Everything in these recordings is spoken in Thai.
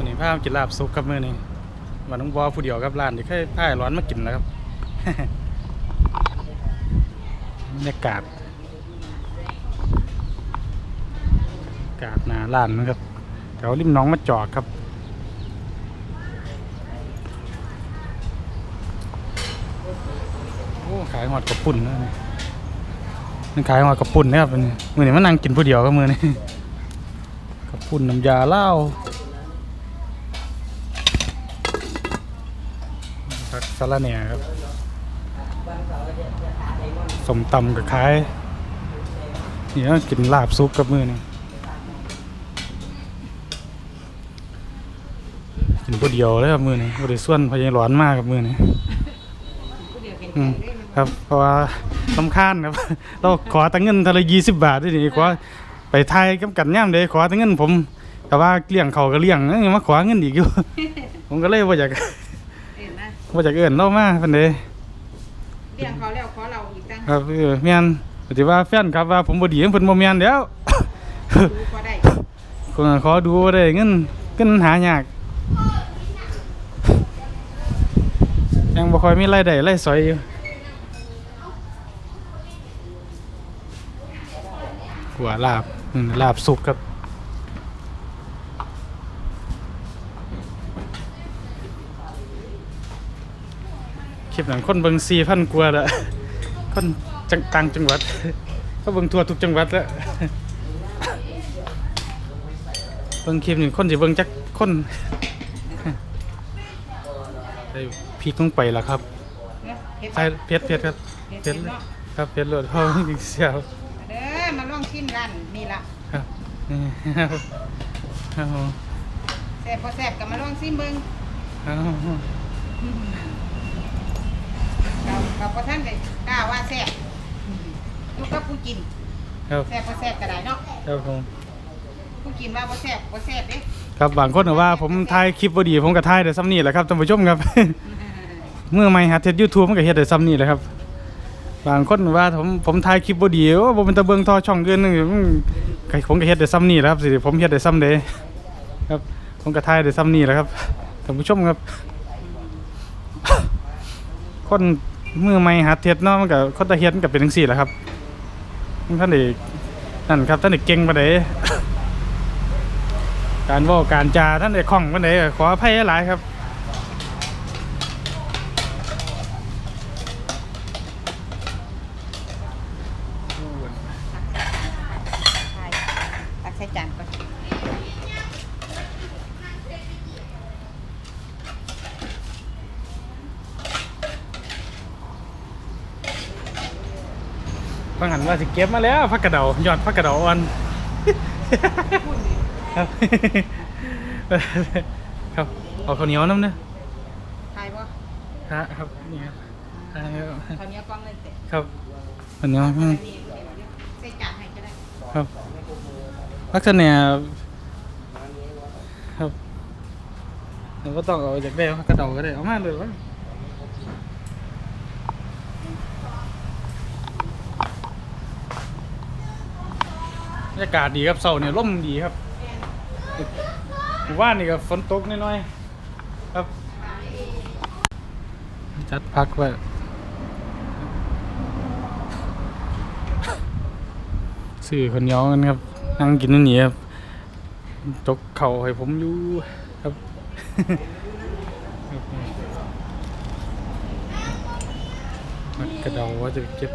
วันนี้พามากินลาบซุกครับมื้อนี้วันน้องบอผู้เดียวครับร้านที่เคยพาไอ้ร้อนมากินนะครับบรรยากาศกาศหนาร้านนะครับแถวริมน้องมาจอกครับโอ้ขายหอดกระปุ่นนะนี่มันขายหอดกระปุ่นนะครับมือนี้มือนี้มันนั่งกินผู้เดียวก็มือนี้กระปุ่นน้ำยาเหล้าผัก สะระแหน่ครับสมตำกับขายนี่ก็กินลาบซุปกับมือนี่กินผู้เดียวเลยครับมือนี่บริส่วนพยายร้อนมากกับมือนี่อืมครับเพราะว่าสำคัญครับเราขอตั้งเงินเทาละยี่สิบบาทด้วยนี่ขอไปไทยกับกันย่ำเลยขอตั้งเงินผมแต่ว่าเลี้ยงเขาก็เลี้ยงเอ้ยมาขอเงินอีกอยู่ผมก็เลยว่าอยากเห็นนะ ว่าอยากเอินเรามาเพันเดเลี้ยงเขาแล้วขอเราอีกตั้งครับเออแม่นปฏิว่าแฟนครับว่าผมบ่ดีเพิ่นบ่แม่นแล้วดูก็ได้คนขอดูบ่ได้เงินเงินหายากยังบ่ค่อยมีรายได้รายสอยอยู่หัวลาบอืมลาบสุกครับ ลิปนั้นคนเบิ่ง4,000กว่าแล้วคนจังต่างจังหวัดก็เบิ่งทั่วทุกจังหวัดแล้วเบิ่งคลิปนี่คนสิเบิ่งจักคนได้พีกลงไปแล้วครับเนี่ยเห็ดใส่เพชรเพชรครับเห็ดเพชรเนาะครับเพชรโลดเฮาจริงเสียวเด้อมาลองชิมร้านนี่ละครับนี่ครับครับผมแซ่บพอแซ่บก็มาลองชิมเบิ่ง ครับเราเราพอท่านได้กล้าว่าแซ่บอยู่กับผู้กินครับแซ่บพอแซ่บก็ได้เนาะครับผมผู้กินว่าบ่แซ่บบ่แซ่บเด้ครับบางคนก็ว่าผมถ่ายคลิปบ่ดีผมก็ถ่ายได้ซ้ำนี่แหละครับท่านผู้ชมครับ เมื่อไม่หัดเฮ็ด YouTube มันก็เฮ็ดได้ซ้ำนี่แหละครับ บางคนว่าผมผมถ่ายคลิปบ่ดีโอ้บ่เป็นตะเบิงทอช่องอื่นนึงอืมก็ผมก็เฮ็ดได้ซ้ำนี่แหละครับสิผมเฮ็ดได้ซ้ำเด้ครับผมก็ถ่ายได้ซ้ำนี่แหละครับท่านผู้ชมครับ คน มือไหม่หัดเฮ็ดเนาะมันก็คนตะเฮ็ดมันก็เป็นทั้งสี่แหละครับท่านเอกนั่นครับท่านเอกเก่งปานใดการว่าการจาท่านเอกคล่องปานใดขออภัยหลายครับ ใช่ตักใส่จานก่อน บางหันว่าสิเก็บมาแล้วพักกระเดายอดพักกระเดาอ่อนครับครับเอาข้าวเหนียวน้ำเนื้อทายบ่ฮะครับนี่ครับอ่าครับข้าวเหนียวกล่องเลยเตะครับข้าวเหนียวอืมนี่ใส่จานให้ก็ได้ครับลักษณะครับเราก็ต้องเอาจากได้พักกระเดาก็ได้เอามาเลยวะ รยากาศดีครับเสาเนี่ยร่มดีครับหมู่บ้านนี่ก็ฝนตกน้อยๆครับ จัดพักไว้ซื้อคนเหนียวกันครับ นั่งกินนั่นนี่ครับจกเข่าให้ผมอยู่ครับกระเดาว่าจะเก็บ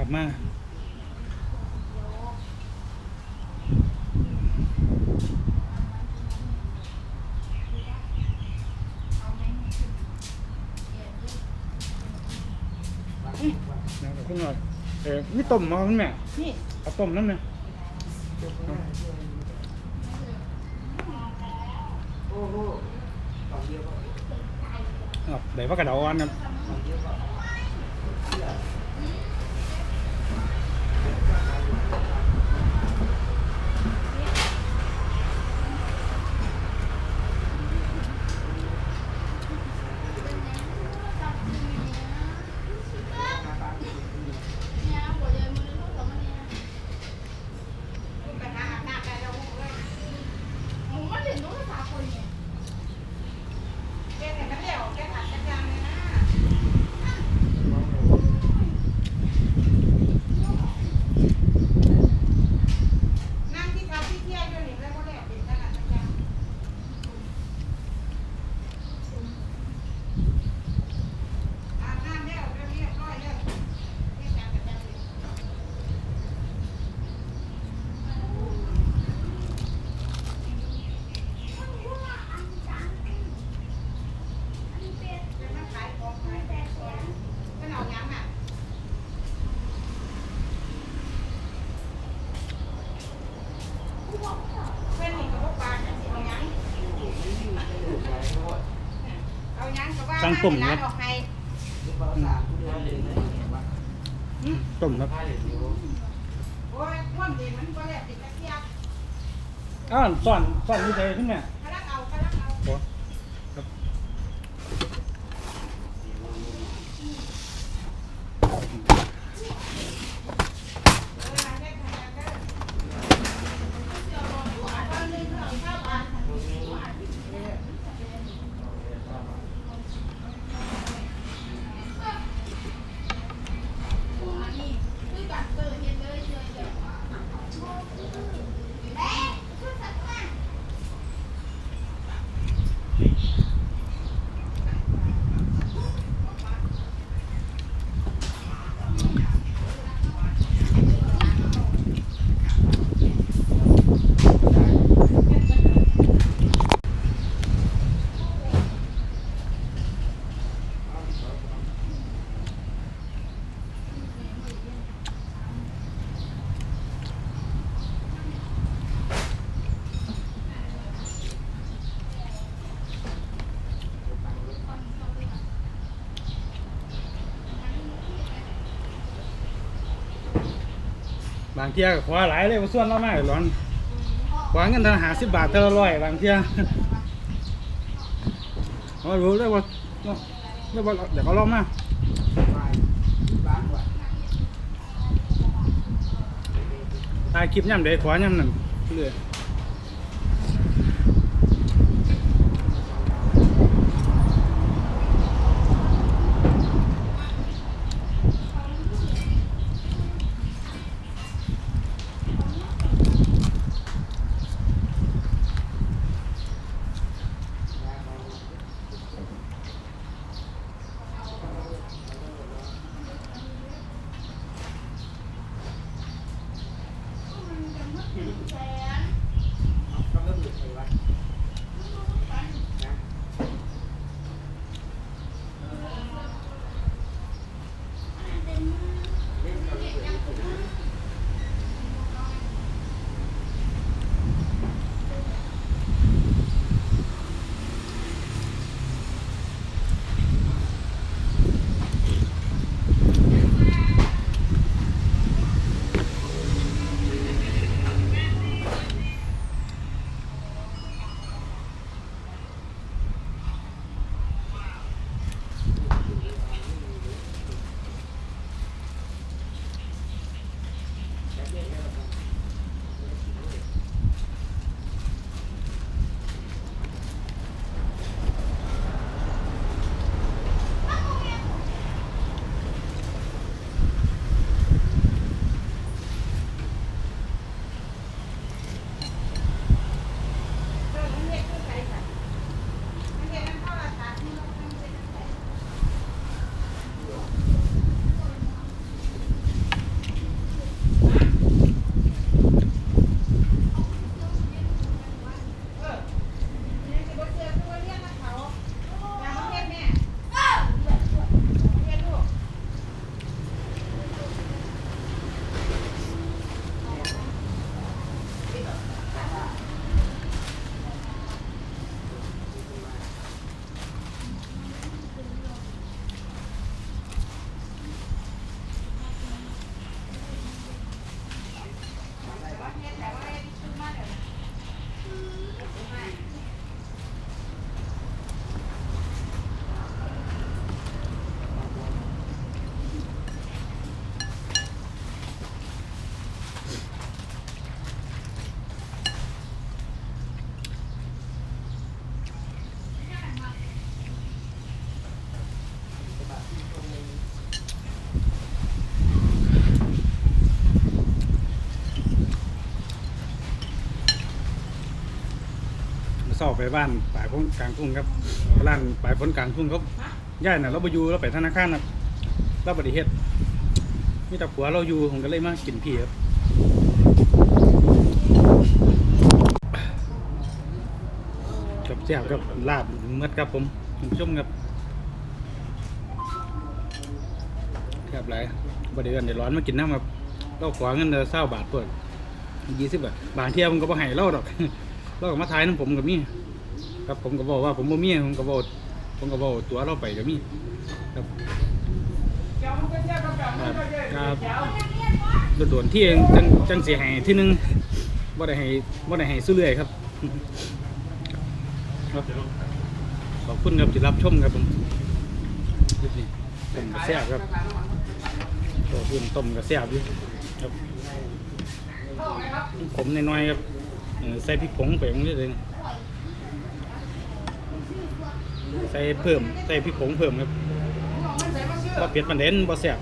กับมาเอากับคุณหน่อยเออมีต้มมาคุณแม่นี่เอาต้มน้ำเนี่ยเอาเดี๋ยวว่ากระเดาอ่อนค ต้มครับออกให้ต้มครับโอ้ยท่วมดินมันก็แล้วติดกระเทียมอ้าวซ่อนซ่อนนี่ใจขึ้นแม่กระลักเอากระลักเอา โอ้ครับ บางเที่ยก็ขอหลายเลยว่าส่วนเรามากร้อนขอเงินทาหารสิบบาทเท่าร้อยบางเที่ยเขารู้เลยว่าเรียกว่าเดี๋ยวเขาลองมาตายคลิปย่ำเดี๋ยวขวาย่ำนั่นเรื่อย ไปบ้านปลายพ้นกลางทุ่งครับร้านปลายพ้นกลางทุ่งเขาย่ายน่ะเราไปอยู่เราไปธนาคารนะเราบริเหตุมีแต่ผัวเราอยู่ผมก็เลยมากินพี่ครับกับแซ่บกับลาบเมื่อครับผมคุณผู้ชมครับครับหลายบริเวณเดี๋ยวร้อนมากินน้ำครับเราขวาเงินเดือนเศร้าบาทเปิดยี่สิบบาทบางเที่ยวมันก็บ่ให้เราดอกเราก็มาทายน้ำผมกับมี่ ครับผมก็บอกว่าผมบ่มีผมก็บอกผมก็บอกตัวเราไปก็มีครับครับครับโดนๆที่เองจังจังเสียหายที่หนึงบ่ได้ให้บ่ได้ให้ซื้อเรื่อยครับครับขอบคุณครับที่รับชมครับผมต้มกระแซ่บครับตัวพื้นต้มกระแซ่บอยู่ครับผมน้อยๆครับใส่พริกผงไปมันนิดนึง ใส่เพิ่มใส่พริกผงเพิ่มครับบ่เผ็ดมันเด่นบ่แสบ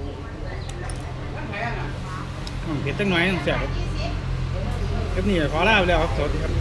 เผ็ดตั้งหน่อยแสบครับคลิปนี้ขอลาไปแล้วครับสวัสดีครับ